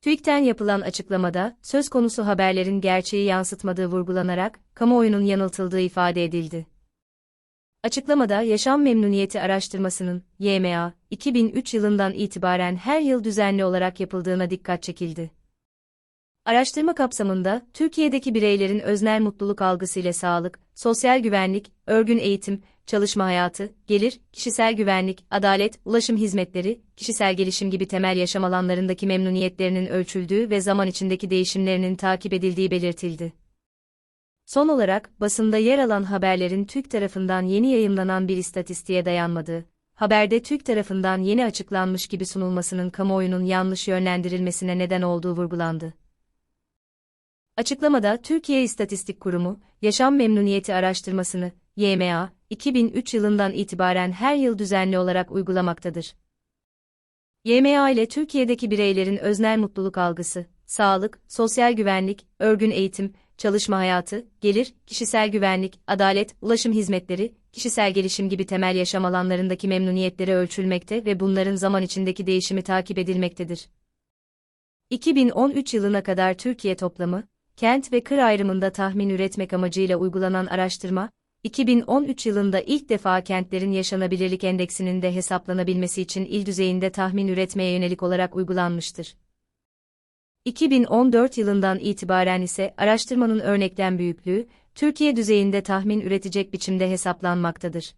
TÜİK'ten yapılan açıklamada, söz konusu haberlerin gerçeği yansıtmadığı vurgulanarak, kamuoyunun yanıltıldığı ifade edildi. Açıklamada Yaşam Memnuniyeti Araştırması'nın, YMA, 2003 yılından itibaren her yıl düzenli olarak yapıldığına dikkat çekildi. Araştırma kapsamında, Türkiye'deki bireylerin öznel mutluluk algısı ile sağlık, sosyal güvenlik, örgün eğitim, çalışma hayatı, gelir, kişisel güvenlik, adalet, ulaşım hizmetleri, kişisel gelişim gibi temel yaşam alanlarındaki memnuniyetlerinin ölçüldüğü ve zaman içindeki değişimlerinin takip edildiği belirtildi. Son olarak, basında yer alan haberlerin TÜİK tarafından yeni yayımlanan bir istatistiğe dayanmadığı, haberde TÜİK tarafından yeni açıklanmış gibi sunulmasının kamuoyunun yanlış yönlendirilmesine neden olduğu vurgulandı. Açıklamada Türkiye İstatistik Kurumu, Yaşam Memnuniyeti Araştırmasını, YMA, 2003 yılından itibaren her yıl düzenli olarak uygulamaktadır. YMA ile Türkiye'deki bireylerin öznel mutluluk algısı, sağlık, sosyal güvenlik, örgün eğitim, çalışma hayatı, gelir, kişisel güvenlik, adalet, ulaşım hizmetleri, kişisel gelişim gibi temel yaşam alanlarındaki memnuniyetleri ölçülmekte ve bunların zaman içindeki değişimi takip edilmektedir. 2013 yılına kadar Türkiye toplamı, kent ve kır ayrımında tahmin üretmek amacıyla uygulanan araştırma, 2013 yılında ilk defa kentlerin yaşanabilirlik endeksinin de hesaplanabilmesi için il düzeyinde tahmin üretmeye yönelik olarak uygulanmıştır. 2014 yılından itibaren ise araştırmanın örneklem büyüklüğü, Türkiye düzeyinde tahmin üretecek biçimde hesaplanmaktadır.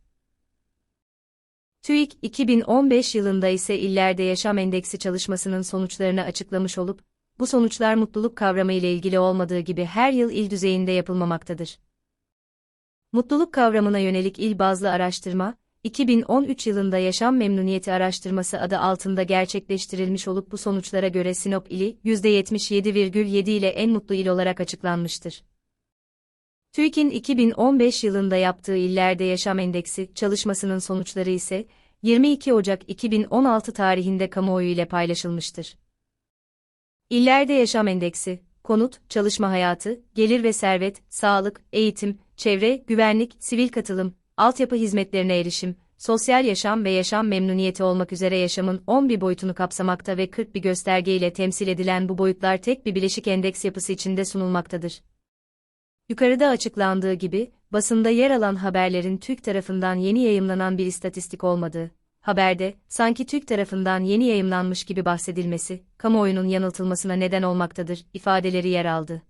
TÜİK 2015 yılında ise illerde yaşam endeksi çalışmasının sonuçlarını açıklamış olup, bu sonuçlar mutluluk kavramı ile ilgili olmadığı gibi her yıl il düzeyinde yapılmamaktadır. Mutluluk kavramına yönelik il bazlı araştırma, 2013 yılında Yaşam Memnuniyeti Araştırması adı altında gerçekleştirilmiş olup bu sonuçlara göre Sinop ili %77,7 ile en mutlu il olarak açıklanmıştır. TÜİK'in 2015 yılında yaptığı illerde yaşam endeksi çalışmasının sonuçları ise 22 Ocak 2016 tarihinde kamuoyu ile paylaşılmıştır. İllerde yaşam endeksi, konut, çalışma hayatı, gelir ve servet, sağlık, eğitim, çevre, güvenlik, sivil katılım, altyapı hizmetlerine erişim, sosyal yaşam ve yaşam memnuniyeti olmak üzere yaşamın 11 boyutunu kapsamakta ve 40 bir gösterge ile temsil edilen bu boyutlar tek bir bileşik endeks yapısı içinde sunulmaktadır. Yukarıda açıklandığı gibi, basında yer alan haberlerin TÜİK tarafından yeni yayımlanan bir istatistik olmadığı, haberde, sanki TÜİK tarafından yeni yayımlanmış gibi bahsedilmesi, kamuoyunun yanıltılmasına neden olmaktadır, ifadeleri yer aldı.